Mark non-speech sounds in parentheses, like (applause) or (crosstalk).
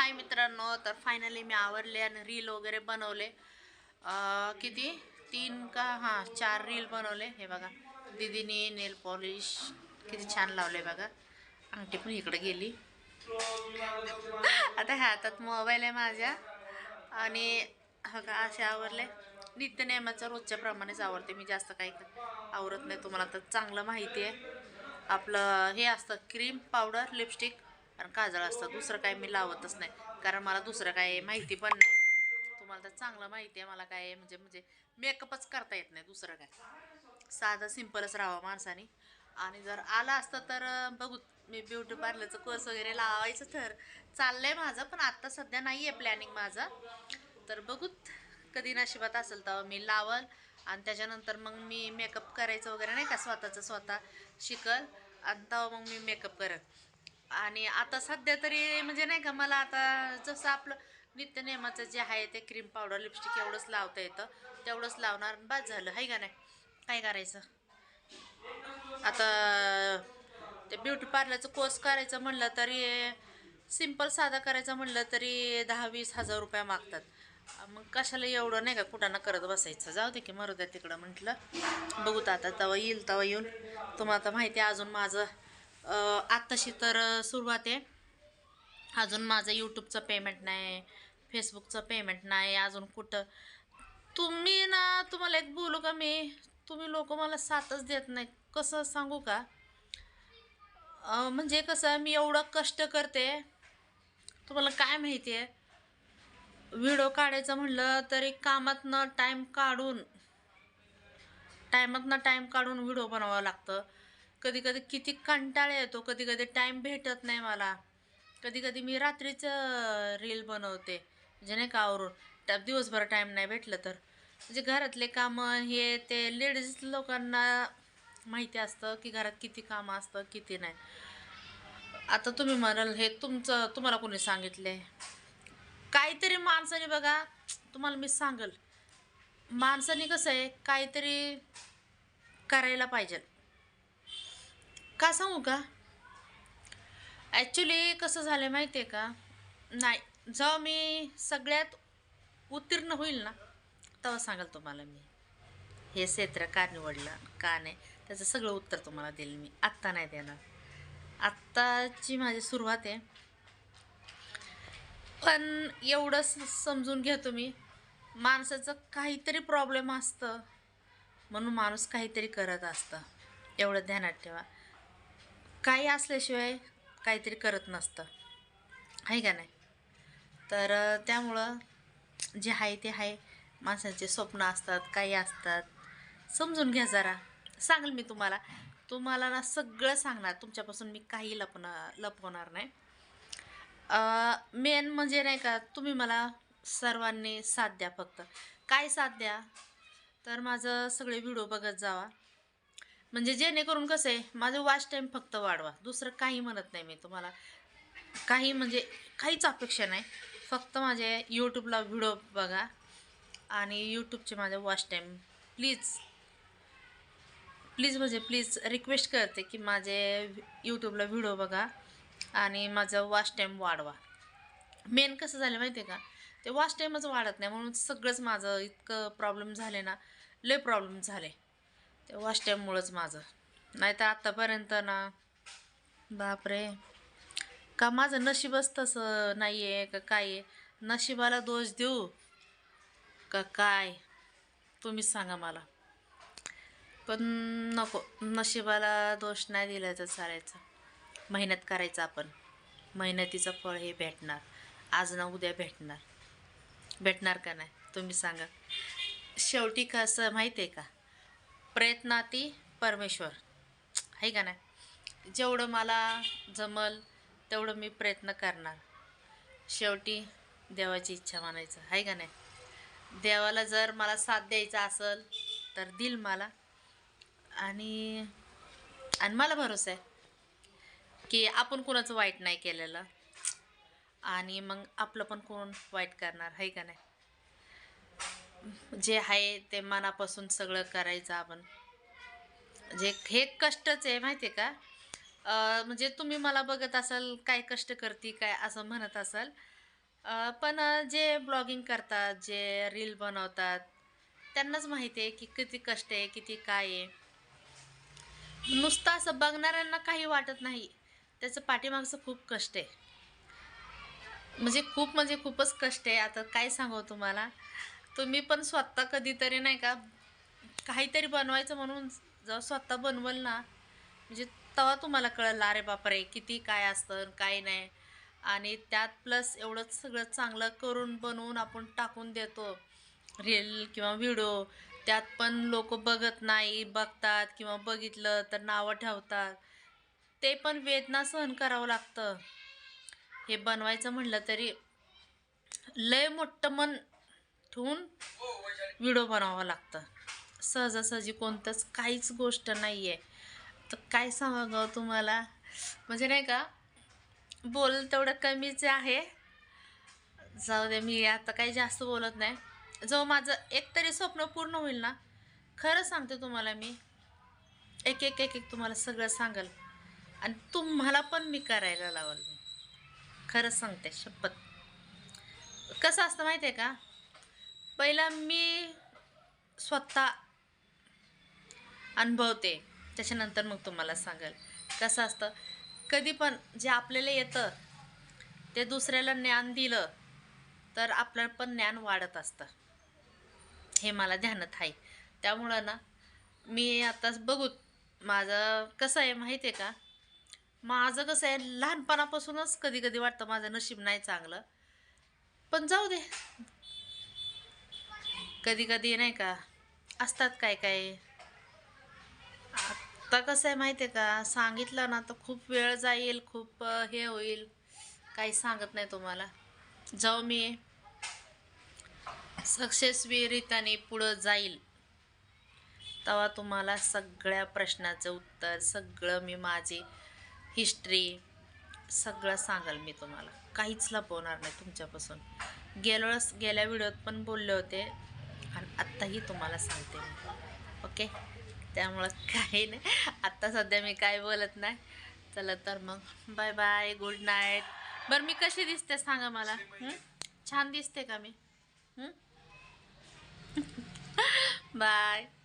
हाय मित्रांनो तर फायनली मी आवरले आणि रील वगैरे बनवले. किती? तीन का? हां चार रील बनवले. हे बघा दिदीने नेल पॉलिश किती छान लावले बघा. अंगठी पण इकडे गेली. (laughs) आता हातात मोबाईल आहे माझ्या. आणि हा का असे आवरले. नित्यनेमाचं रोजच्या प्रमाणेच आवडते मी जास्त काही आवरत नाही. तुम्हाला तर चांगलं माहिती आहे. आपलं हे असतं क्रीम पावडर लिपस्टिक कारण काजळ असतं दुसरं काय मी लावतच नाही. कारण मला दुसरं काय माहिती पण नाही. तुम्हाला तर चांगलं माहिती आहे मला काय म्हणजे म्हणजे मेकअपच करता येत नाही दुसरं काय. साधं सिम्पलच राहावं माणसाने. आणि जर आलं असतं तर बघू. मी ब्युटी पार्लरचं कोर्स वगैरे लावायचं तर चाललं आहे माझं पण आत्ता सध्या नाही आहे प्लॅनिंग माझं. तर बघूत कधी नशिबात असेल तेव्हा मी लावल. आणि त्याच्यानंतर मग मी मेकअप करायचं वगैरे नाही का स्वतःचं स्वतः शिकल. आणि तेव्हा मग मी मेकअप करत आणि आता सध्या तरी म्हणजे नाही का मला आता जसं आपलं नित्यनेमाचं जे आहे ते क्रीम पावडर लिपस्टिक एवढंच लावता येतं. तेवढंच लावणार आणि बाद झालं. आहे का नाही? काय करायचं? आता ते ब्युटी पार्लरचं कोर्स करायचं म्हणलं तरी सिंपल साधा करायचं म्हणलं तरी दहा वीस हजार रुपये मागतात. मग कशाला एवढं नाही का कुठानं करत बसायचं? जाऊ दे की मरू द्या तिकडं म्हटलं. बघूत आता तवा येईल तवा येऊन. तुम्हाला आता माहिती आहे अजून माझं आत्ताशी तर सुरुवात आहे. अजून माझं यूट्यूबचं पेमेंट नाही फेसबुकचं पेमेंट नाही अजून कुठं? तुम्ही ना तुम्हाला एक बोलू का मी? तुम्ही लोक मला साथच देत नाही कसं सांगू का? म्हणजे कसं मी एवढं कष्ट करते. तुम्हाला काय माहिती आहे? व्हिडिओ काढायचं म्हणलं तरी कामातनं टाईम काढून टायमातनं टाईम काढून व्हिडिओ बनवावं लागतं. कधी कधी किती कंटाळा येतो कधी कधी टाईम भेटत नाही मला. कधी कधी मी रात्रीचं रील बनवते म्हणजे नाही का आवरून. त्या दिवसभर टाईम नाही भेटलं तर. म्हणजे घरातले कामं हे ते लेडीज लोकांना माहिती असतं की घरात किती कामं असतं किती नाही. आता तुम्ही म्हणाल हे तुमचं तुम्हाला कोणी सांगितले? काहीतरी माणसाने बघा तुम्हाला मी सांगल. माणसाने कसं आहे काहीतरी करायला पाहिजे. का सांगू का? ॲक्च्युली कसं झालं आहे माहिती आहे का? नाही जेव्हा मी सगळ्यात उत्तीर्ण होईल ना तेव्हा सांगाल तुम्हाला मी. हे क्षेत्र का निवडलं का नाही त्याचं सगळं उत्तर तुम्हाला देईल मी. आत्ता नाही देणार. आत्ताची माझी सुरुवात आहे. पण एवढं समजून घ्या तुम्ही माणसाचं काहीतरी प्रॉब्लेम असतं. म्हणून माणूस काहीतरी करत असतं. एवढं ध्यानात ठेवा. काही असल्याशिवाय काहीतरी करत नसतं. आहे का नाही? तर त्यामुळं जे आहे ते आहे. माणसाचे स्वप्न असतात काही असतात. समजून घ्या जरा. सांगेल मी तुम्हाला. तुम्हाला ना सगळं सांगणार. तुमच्यापासून मी काही लपणार लपवणार नाही. मेन म्हणजे नाही का तुम्ही मला सर्वांनी साथ द्या फक्त. काय साथ द्या? तर माझं सगळे व्हिडिओ बघत जावा. म्हणजे जेणेकरून कसं आहे माझं वॉच टाईम फक्त वाढवा. दुसरं काही म्हणत नाही मी तुम्हाला. काही म्हणजे काहीच अपेक्षा नाही. फक्त माझे यूट्यूबला व्हिडिओ बघा आणि यूट्यूबचे माझे वॉच टाईम प्लीज प्लीज म्हणजे प्लीज रिक्वेस्ट करते की माझे यूट्यूबला व्हिडिओ बघा आणि माझं वॉच टाईम वाढवा. मेन कसं झालं माहिती आहे का? ते वॉच टाईमच वाढत नाही म्हणून सगळंच माझं इतकं प्रॉब्लेम झाले ना लय प्रॉब्लेम झाले. ते वाचल्यामुळंच माझं. नाही तर आत्तापर्यंत ना बापरे. का माझं नशीबच तसं नाही आहे का काय? आहे नशिबाला दोष देऊ का काय? तुम्हीच सांगा मला. पण नको नशिबाला दोष नाही दिला तर मेहनत करायचं आपण. मेहनतीचं फळ हे भेटणार. आज ना उद्या भेटणार. भेटणार का नाही? तुम्ही सांगा. शेवटी कसं माहिती आहे का? प्रयत्नाती परमेश्वर. आहे का नाही? जेवढं मला जमल तेवढं मी प्रयत्न करणार. शेवटी देवाची इच्छा मानायचं. आहे का नाही? देवाला जर मला साथ द्यायचा असेल तर दिल मला. आणि आणि मला भरोसा आहे की आपण कुणाचं वाईट नाही केलेलं. आणि मग आपलं पण कोण वाईट करणार? आहे का नाही? जे आहे ते मनापासून सगळं करायचं आपण. जे हे कष्टच आहे माहिती आहे का म्हणजे तुम्ही मला बघत असाल काय कष्ट करते काय असं म्हणत असाल. पण जे ब्लॉगिंग करतात जे रील बनवतात त्यांनाच माहिती आहे की किती कष्ट आहे किती काय आहे. नुसतं असं बघणाऱ्यांना काही वाटत नाही. त्याचं पाठीमागचं खूप कष्ट आहे. म्हणजे खूप म्हणजे खूपच कष्ट आहे. आता काय सांगू तुम्हाला? तुम्ही पण स्वतः कधीतरी नाही का काहीतरी बनवायचं म्हणून जेव्हा स्वतः बनवल ना म्हणजे तेव्हा तुम्हाला कळलं अरे बापरे किती काय असतं काय नाही. आणि त्यात प्लस एवढंच सगळं चांगलं करून बनवून आपण टाकून देतो. रील किंवा व्हिडिओ त्यात पण लोक बघत नाही बघतात किंवा बघितलं तर नावं ठेवतात. ते पण वेदना सहन करावं लागतं. हे बनवायचं म्हटलं तरी लय मोठं मन ठेवून व्हिडिओ बनवावं लागतं. सहजासहजी कोणतंच काहीच गोष्ट नाही आहे तर काय सांगावं तुम्हाला? म्हणजे नाही का बोल तेवढं कमीच आहे. जाऊ दे मी आता काही जास्त बोलत नाही. जो माझं एक तरी स्वप्न पूर्ण होईल ना? खरं सांगते तुम्हाला मी. एक एक एक एक तुम्हाला सगळं सांगेल. आणि तुम्हाला पण मी करायला लावल. मी खरं सांगते शपथ. कसं असतं माहिती आहे का? पहिला मी स्वतः अनुभवते. त्याच्यानंतर मग तुम्हाला सांगेल. कसं असतं कधी पण जे आपल्याला येतं ते दुसऱ्याला ज्ञान दिलं तर आपलं पण ज्ञान वाढत असतं. हे मला ध्यानात आहे. त्यामुळं ना मी आत्ताच बघू माझं कसं आहे माहिती आहे का? माझं कसं आहे लहानपणापासूनच कधी कधी वाटतं माझं नशीब नाही चांगलं. पण जाऊ दे कधी कधी नाही का असतात काय काय. आता कसं आहे माहिती आहे का सांगितलं ना तर खूप वेळ जाईल खूप हे होईल. काही सांगत नाही तुम्हाला. जाऊ मी. सक्सेसवीरित्याने पुढं जाईल. तेव्हा तुम्हाला सगळ्या प्रश्नाचं उत्तर सगळं मी माझी हिस्ट्री सगळं सांगाल मी तुम्हाला. काहीच लपवणार नाही तुमच्यापासून. गेलो वेळेस गेल्या व्हिडिओत पण बोलले होते. आणि आत्ताही तुम्हाला सांगते मी. ओके? त्यामुळं काही नाही. आत्ता सध्या मी काय बोलत नाही. चला तर मग. बाय बाय गुड नाईट बरं मी कशी दिसते सांगा मला? छान दिसते का मी? बाय (laughs)